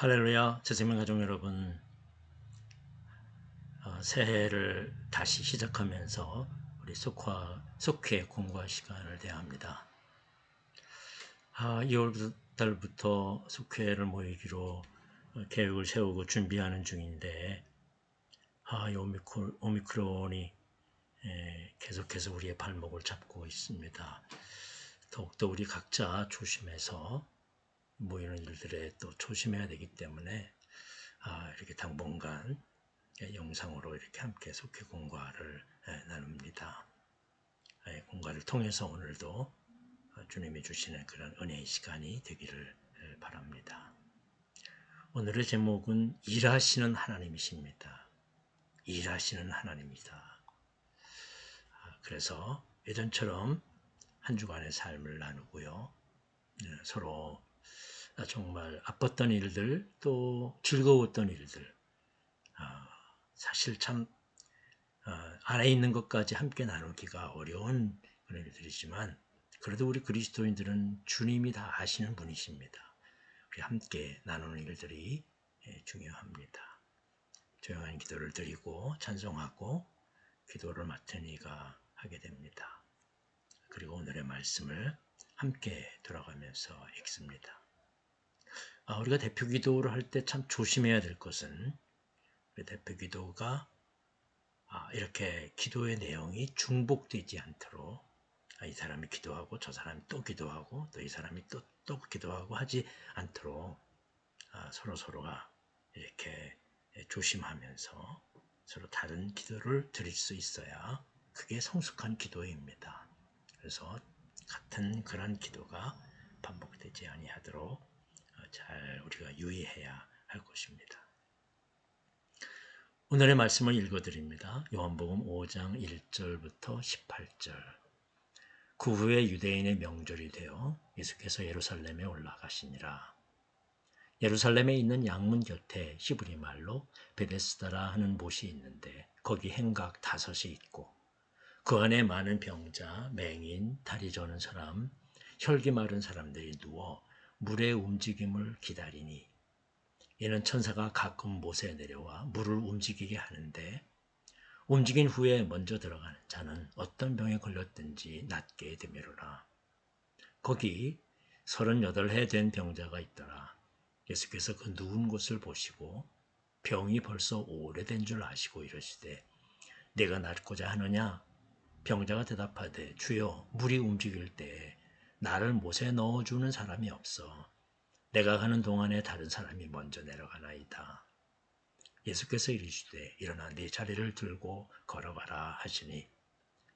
할렐루야, 제 생명 가족 여러분. 어, 새해를 다시 시작하면서 우리 속화, 속회 공과 시간을 대합니다. 아, 2월 달부터 속회를 모이기로 계획을 세우고 준비하는 중인데, 아, 이 오미크론, 오미크론이 에, 계속해서 우리의 발목을 잡고 있습니다. 더욱더 우리 각자 조심해서 모이는 일들에 또 조심해야 되기 때문에 아, 이렇게 당분간 영상으로 이렇게 함께 속회 공과를 나눕니다. 공과를 통해서 오늘도 주님이 주시는 그런 은혜의 시간이 되기를 바랍니다. 오늘의 제목은 일하시는 하나님이십니다. 일하시는 하나님이다. 아, 그래서 예전처럼 한 주간의 삶을 나누고요. 네, 서로 정말 아팠던 일들 또 즐거웠던 일들 아, 사실 참 아, 안에 있는 것까지 함께 나누기가 어려운 그런 일들이지만 그래도 우리 그리스도인들은 주님이 다 아시는 분이십니다. 우리 함께 나누는 일들이 예, 중요합니다. 조용한 기도를 드리고 찬송하고 기도를 맡은 이가 하게 됩니다. 그리고 오늘의 말씀을 함께 돌아가면서 읽습니다. 아, 우리가 대표 기도를 할 때 참 조심해야 될 것은 대표 기도가 아, 이렇게 기도의 내용이 중복되지 않도록 아, 이 사람이 기도하고 저 사람이 또 기도하고 또 이 사람이 또, 또 기도하고 하지 않도록 서로 서로가 이렇게 조심하면서 서로 다른 기도를 드릴 수 있어야 그게 성숙한 기도입니다. 그래서 같은 그런 기도가 반복되지 아니하도록 잘 우리가 유의해야 할 것입니다. 오늘의 말씀을 읽어드립니다. 요한복음 5장 1절부터 18절. 그 후에 유대인의 명절이 되어 예수께서 예루살렘에 올라가시니라. 예루살렘에 있는 양문 곁에 히브리 말로 베데스다라 하는 못이 있는데 거기 행각 다섯이 있고 그 안에 많은 병자, 맹인, 다리 저는 사람, 혈기 마른 사람들이 누워 물의 움직임을 기다리니 이는 천사가 가끔 못에 내려와 물을 움직이게 하는데 움직인 후에 먼저 들어가는 자는 어떤 병에 걸렸든지 낫게 되미로라. 거기 38해 된 병자가 있더라. 예수께서 그 누운 곳을 보시고 병이 벌써 오래된 줄 아시고 이러시되 내가 낫고자 하느냐? 병자가 대답하되 주여 물이 움직일 때 나를 못에 넣어주는 사람이 없어. 내가 가는 동안에 다른 사람이 먼저 내려가나이다. 예수께서 이르시되 일어나 네 자리를 들고 걸어가라 하시니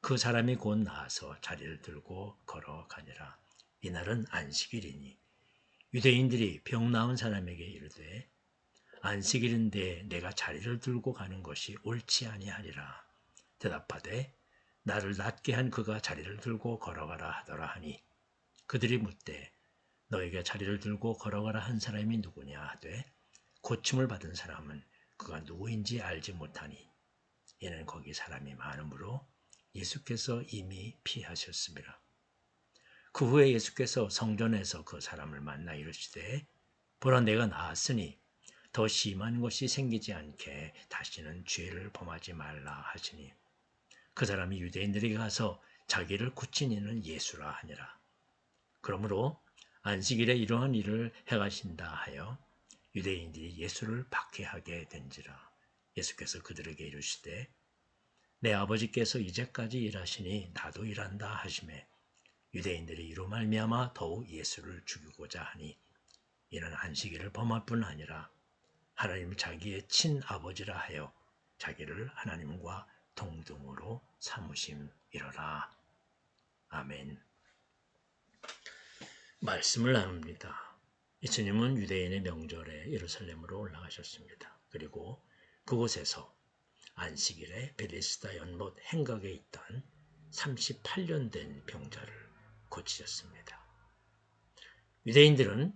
그 사람이 곧 나와서 자리를 들고 걸어가니라. 이날은 안식일이니 유대인들이 병 나은 사람에게 이르되 안식일인데 내가 자리를 들고 가는 것이 옳지 아니하리라. 대답하되 나를 낫게 한 그가 자리를 들고 걸어가라 하더라 하니 그들이 묻되 너에게 자리를 들고 걸어가라 한 사람이 누구냐 하되 고침을 받은 사람은 그가 누구인지 알지 못하니 이는 거기 사람이 많으므로 예수께서 이미 피하셨습니다. 그 후에 예수께서 성전에서 그 사람을 만나 이르시되 보라 내가 나았으니 더 심한 것이 생기지 않게 다시는 죄를 범하지 말라 하시니 그 사람이 유대인들에게 가서 자기를 굳힌 이는 예수라 하니라. 그러므로 안식일에 이러한 일을 행하신다 하여 유대인들이 예수를 박해하게 된지라 예수께서 그들에게 이르시되 내 아버지께서 이제까지 일하시니 나도 일한다 하심에 유대인들이 이로 말미암아 더욱 예수를 죽이고자 하니 이는 안식일을 범할 뿐 아니라 하나님 자기의 친아버지라 하여 자기를 하나님과 동등으로 삼으심이러라. 아멘. 말씀을 나눕니다. 예수님은 유대인의 명절에 예루살렘으로 올라가셨습니다. 그리고 그곳에서 안식일에 베데스다 연못 행각에 있던 38년 된 병자를 고치셨습니다. 유대인들은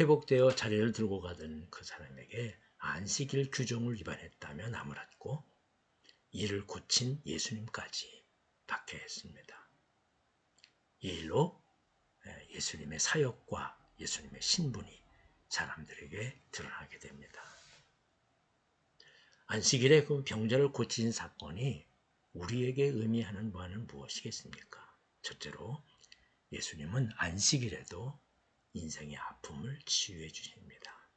회복되어 자리를 들고 가던 그 사람에게 안식일 규정을 위반했다며 나무랐고 이를 고친 예수님까지 박해했습니다. 이 일로 예, 예수님의 사역과 예수님의 신분이 사람들에게 드러나게 됩니다. 안식일에 그 병자를 고친 사건이 우리에게 의미하는 바는 무엇이겠습니까? 첫째로 예수님은 안식일에도 인생의 아픔을 치유해 주십니다.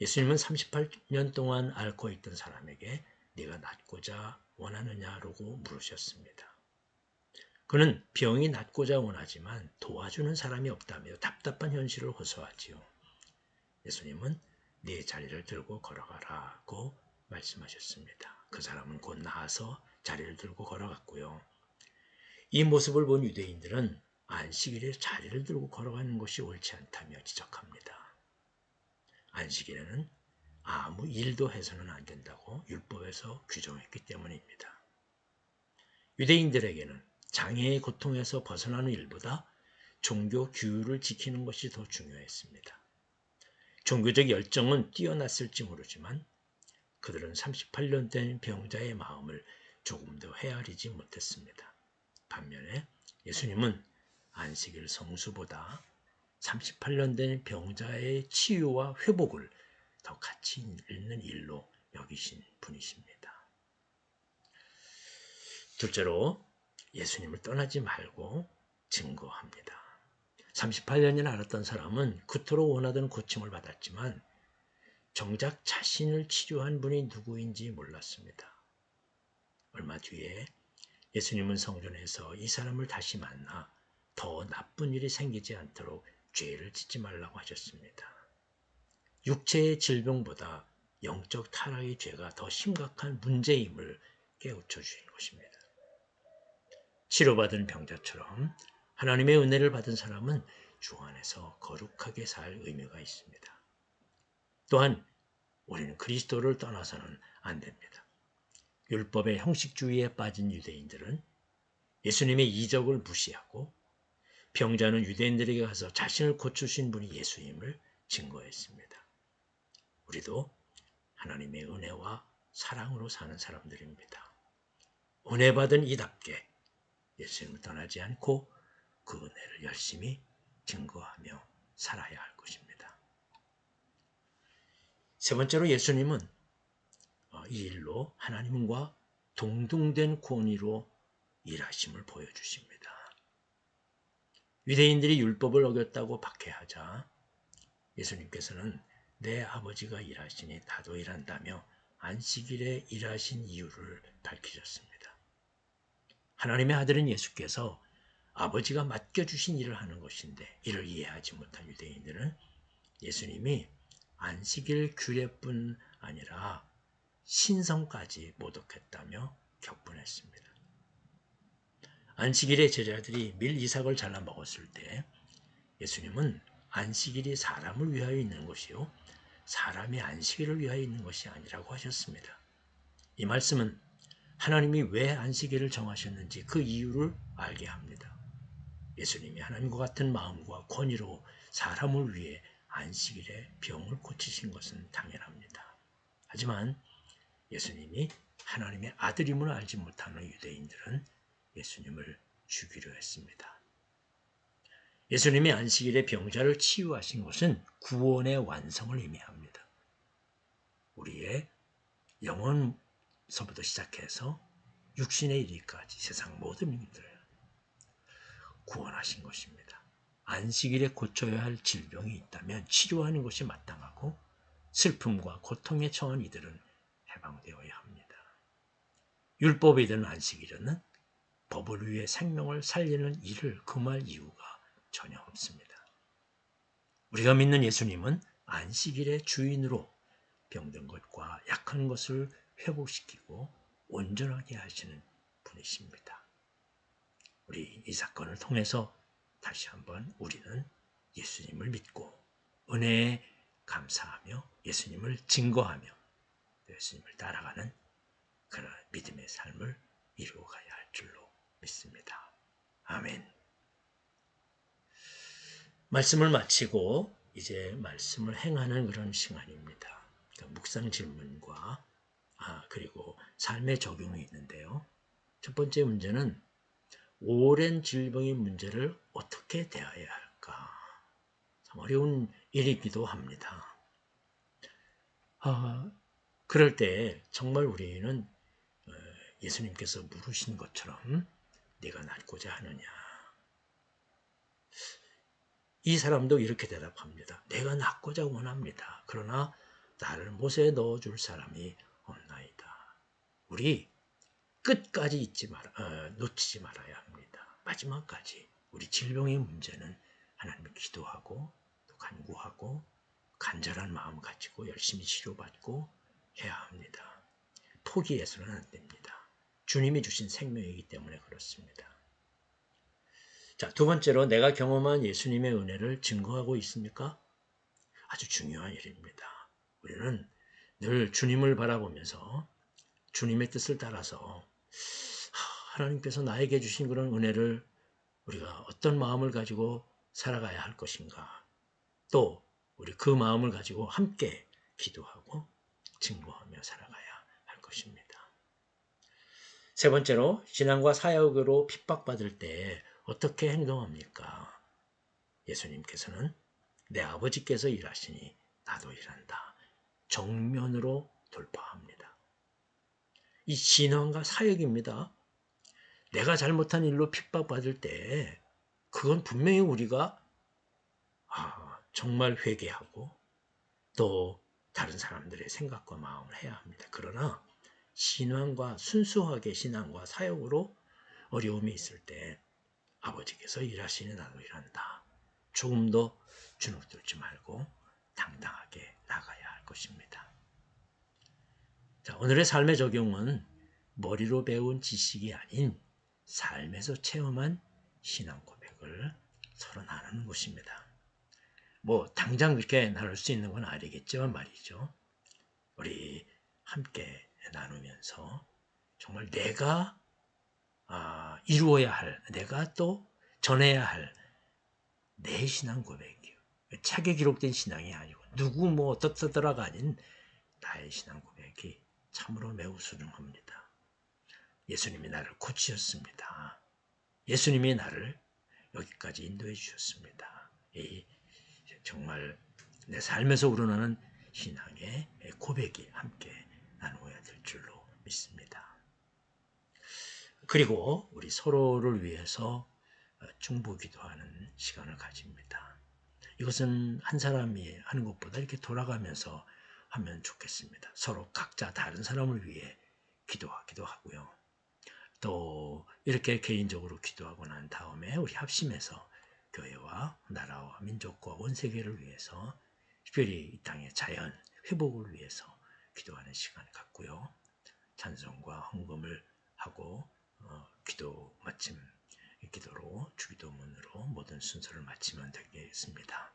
예수님은 38년 동안 앓고 있던 사람에게 네가 낫고자 원하느냐라고 물으셨습니다. 그는 병이 낫고자 원하지만 도와주는 사람이 없다며 답답한 현실을 호소하지요. 예수님은 네 자리를 들고 걸어가라고 말씀하셨습니다. 그 사람은 곧 나아서 자리를 들고 걸어갔고요. 이 모습을 본 유대인들은 안식일에 자리를 들고 걸어가는 것이 옳지 않다며 지적합니다. 안식일에는 아무 일도 해서는 안 된다고 율법에서 규정했기 때문입니다. 유대인들에게는 장애의 고통에서 벗어나는 일보다 종교 규율을 지키는 것이 더 중요했습니다. 종교적 열정은 뛰어났을지 모르지만 그들은 38년 된 병자의 마음을 조금 더 헤아리지 못했습니다. 반면에 예수님은 안식일 성수보다 38년 된 병자의 치유와 회복을 더 가치 있는 일로 여기신 분이십니다. 둘째로 예수님을 떠나지 말고 증거합니다. 38년이나 알았던 사람은 그토록 원하던 고침을 받았지만 정작 자신을 치료한 분이 누구인지 몰랐습니다. 얼마 뒤에 예수님은 성전에서 이 사람을 다시 만나 더 나쁜 일이 생기지 않도록 죄를 짓지 말라고 하셨습니다. 육체의 질병보다 영적 타락의 죄가 더 심각한 문제임을 깨우쳐 주신 것입니다. 치료받은 병자처럼 하나님의 은혜를 받은 사람은 주 안에서 거룩하게 살 의미가 있습니다. 또한 우리는 그리스도를 떠나서는 안 됩니다. 율법의 형식주의에 빠진 유대인들은 예수님의 이적을 무시하고 병자는 유대인들에게 가서 자신을 고추신 분이 예수님을 증거했습니다. 우리도 하나님의 은혜와 사랑으로 사는 사람들입니다. 은혜 받은 이답게 예수님을 떠나지 않고 그 은혜를 열심히 증거하며 살아야 할 것입니다. 세 번째로 예수님은 어, 이 일로 하나님과 동등된 권위로 일하심을 보여주십니다. 유대인들이 율법을 어겼다고 박해하자 예수님께서는 내 아버지가 일하시니 나도 일한다며 안식일에 일하신 이유를 밝히셨습니다. 하나님의 아들은 예수께서 아버지가 맡겨주신 일을 하는 것인데 이를 이해하지 못한 유대인들은 예수님이 안식일 규례뿐 아니라 신성까지 모독했다며 격분했습니다. 안식일에 제자들이 밀 이삭을 잘라 먹었을 때 예수님은 안식일이 사람을 위하여 있는 것이요 사람이 안식일을 위하여 있는 것이 아니라고 하셨습니다. 이 말씀은 하나님이 왜 안식일을 정하셨는지 그 이유를 알게 합니다. 예수님이 하나님과 같은 마음과 권위로 사람을 위해 안식일에 병을 고치신 것은 당연합니다. 하지만 예수님이 하나님의 아들임을 알지 못하는 유대인들은 예수님을 죽이려 했습니다. 예수님이 안식일에 병자를 치유하신 것은 구원의 완성을 의미합니다. 우리의 영원 서부터 시작해서 육신의 이르까지 세상 모든 일들을 구원하신 것입니다. 안식일에 고쳐야 할 질병이 있다면 치료하는 것이 마땅하고 슬픔과 고통에 처한 이들은 해방되어야 합니다. 율법이든 안식일은 법을 위해 생명을 살리는 일을 금할 이유가 전혀 없습니다. 우리가 믿는 예수님은 안식일의 주인으로 병든 것과 약한 것을 회복시키고 온전하게 하시는 분이십니다. 우리 이 사건을 통해서 다시 한번 우리는 예수님을 믿고 은혜에 감사하며 예수님을 증거하며 예수님을 따라가는 그런 믿음의 삶을 이루어가야 할 줄로 믿습니다. 아멘. 말씀을 마치고 이제 말씀을 행하는 그런 시간입니다. 그러니까 묵상 질문과 아, 그리고 삶의 적용이 있는데요. 첫 번째 문제는 오랜 질병의 문제를 어떻게 대해야 할까? 참 어려운 일이기도 합니다. 아, 그럴 때 정말 우리는 어, 예수님께서 물으신 것처럼 네가 낫고자 하느냐. 이 사람도 이렇게 대답합니다. 내가 낫고자 원합니다. 그러나 나를 못에 넣어줄 사람이 없나이다. 우리 끝까지 잊지 말아, 어, 놓치지 말아야 합니다. 마지막까지 우리 질병의 문제는 하나님을 기도하고 또 간구하고 간절한 마음 가지고 열심히 치료받고 해야 합니다. 포기해서는 안 됩니다. 주님이 주신 생명이기 때문에 그렇습니다. 자, 두 번째로 내가 경험한 예수님의 은혜를 증거하고 있습니까? 아주 중요한 일입니다. 우리는 늘 주님을 바라보면서 주님의 뜻을 따라서 하나님께서 나에게 주신 그런 은혜를 우리가 어떤 마음을 가지고 살아가야 할 것인가. 또 우리 그 마음을 가지고 함께 기도하고 증거하며 살아가야 할 것입니다. 세 번째로 신앙과 사역으로 핍박받을 때 어떻게 행동합니까? 예수님께서는 내 아버지께서 일하시니 나도 일한다. 정면으로 돌파합니다. 이 신앙과 사역입니다. 내가 잘못한 일로 핍박받을 때 그건 분명히 우리가 아, 정말 회개하고 또 다른 사람들의 생각과 마음을 해야 합니다. 그러나 신앙과 순수하게 신앙과 사역으로 어려움이 있을 때 아버지께서 일하시니 나도 일한다. 조금 더 주눅들지 말고 당당하게 나가야 할 것입니다. 자, 오늘의 삶의 적용은 머리로 배운 지식이 아닌 삶에서 체험한 신앙 고백을 나누는 것입니다. 뭐 당장 그렇게 나눌 수 있는 건 아니겠지만 말이죠. 우리 함께 나누면서 정말 내가 아, 이루어야 할, 내가 또 전해야 할 내 신앙 고백이요. 책에 기록된 신앙이 아니고 누구 뭐 어떻더라가 아닌 나의 신앙 고백이 참으로 매우 소중합니다. 예수님이 나를 고치셨습니다. 예수님이 나를 여기까지 인도해 주셨습니다. 이 정말 내 삶에서 우러나는 신앙의 고백이 함께 나누어야 될 줄로 믿습니다. 그리고 우리 서로를 위해서 중보 기도하는 시간을 가집니다. 이것은 한 사람이 하는 것보다 이렇게 돌아가면서 하면 좋겠습니다. 서로 각자 다른 사람을 위해 기도하기도 하고요. 또 이렇게 개인적으로 기도하고 난 다음에 우리 합심해서 교회와 나라와 민족과 온 세계를 위해서 특별히 이 땅의 자연 회복을 위해서 기도하는 시간을 갖고요. 찬송과 헌금을 하고 어, 기도 마침 기도로 주기도문으로 모든 순서를 마치면 되겠습니다.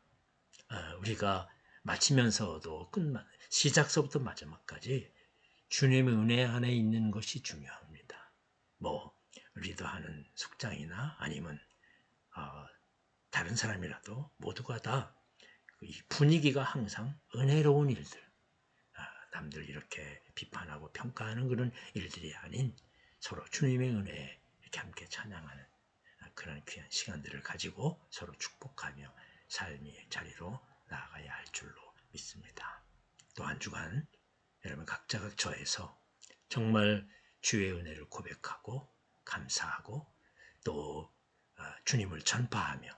어, 우리가 마치면서도 끝 시작서부터 마지막까지 주님의 은혜 안에 있는 것이 중요합니다. 뭐 리더하는 숙장이나 아니면 어, 다른 사람이라도 모두가 다 분위기가 항상 은혜로운 일들, 아, 남들 이렇게 비판하고 평가하는 그런 일들이 아닌 서로 주님의 은혜에 이렇게 함께 찬양하는 그런 귀한 시간들을 가지고 서로 축복하며 삶의 자리로 나아가야 할 줄로 믿습니다. 또 한 주간 여러분 각자 각처에서 정말 주의 은혜를 고백하고 감사하고 또 어, 주님을 전파하며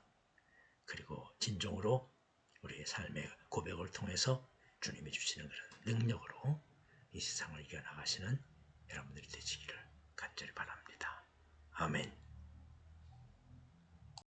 그리고 진정으로 우리의 삶의 고백을 통해서 주님이 주시는 그런 능력으로 이 세상을 이겨나가시는 여러분들이 되시기를 간절히 바랍니다. 아멘.